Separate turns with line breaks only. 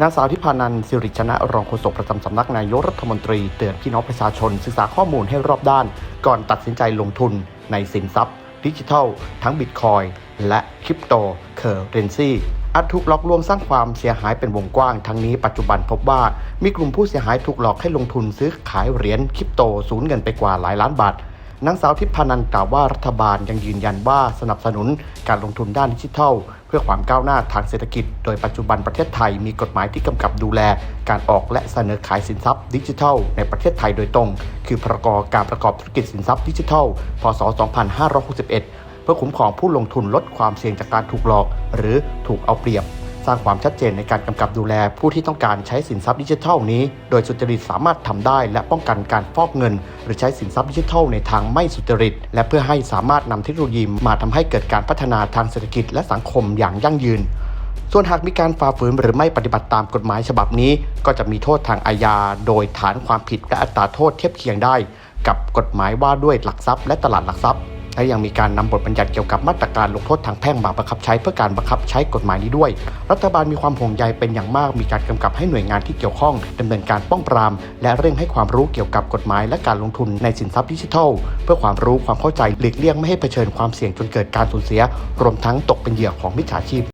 นางสาวทิพานันสิริชนะรองโฆษกประจำสำนักนายกรัฐมนตรีเตือนพี่น้องประชาชนศึกษาข้อมูลให้รอบด้าน ก่อนตัดสินใจลงทุนในสินทรัพย์ ดิจิทัล ทั้งบิตคอยและคริปโตเคอร์เรนซีอาจถูกหลอกลวงสร้างความเสียหายเป็นวงกว้างทั้งนี้ปัจจุบันพบว่ามีกลุ่มผู้เสียหายถูกหลอกให้ลงทุนซื้อขายเหรียญคริปโตสูญเงินไปกว่าหลายล้านบาท นางสาวทิพานันกล่าวว่ารัฐบาลยังยืนยันว่าสนับสนุนการลงทุนด้านดิจิทัล เพื่อความก้าวหน้าทางเศรษฐกิจ โดยปัจจุบันประเทศไทยมีกฎหมายที่กำกับดูแล การออกและเสนอขายสินทรัพย์ดิจิทัล ในประเทศไทยโดยตรง คือพรกการประกอบธุรกิจสินทรัพย์ดิจิทัล พศ 2561 เพื่อคุ้มครองผู้ลงทุนลดความเสี่ยงจากการถูกหลอก หรือถูกเอาเปรียบ สร้างความชัดเจนในการกำกับดูแล ผู้ที่ต้องการใช้สินทรัพย์ดิจิทัลนี้ โดยสุจริตสามารถทำได้ และป้องกันการฟอกเงิน หรือใช้สินทรัพย์ดิจิทัลในทางไม่สุจริต และเพื่อให้สามารถนำเทคโนโลยีมาทำให้เกิดการพัฒนาทางเศรษฐกิจและสังคมอย่างยั่งยืนส่วนหากมีการฝ่าฝืนหรือไม่ปฏิบัติตามกฎหมายฉบับนี้ ก็จะมีโทษทางอาญา โดยฐานความผิดและอัตราโทษเทียบเคียงได้ กับกฎหมายว่าด้วยหลักทรัพย์และตลาดหลักทรัพย์ และยังมีการนำบทบัญญัติเกี่ยวกับมาตรการลงโทษทางแพ่งมาบังคับใช้เพื่อการบังคับใช้กฎหมายนี้ด้วย รัฐบาลมีความห่วงใยเป็นอย่างมาก มีการกำกับให้หน่วยงานที่เกี่ยวข้องดำเนินการป้องปราม และเร่งให้ความรู้เกี่ยวกับกฎหมาย และการลงทุนในสินทรัพย์ดิจิทัล เพื่อความรู้ความเข้าใจหลีกเลี่ยงไม่ให้เผชิญความเสี่ยงจนเกิดการสูญเสีย รวมทั้งตกเป็นเหยื่อของมิจฉาชีพ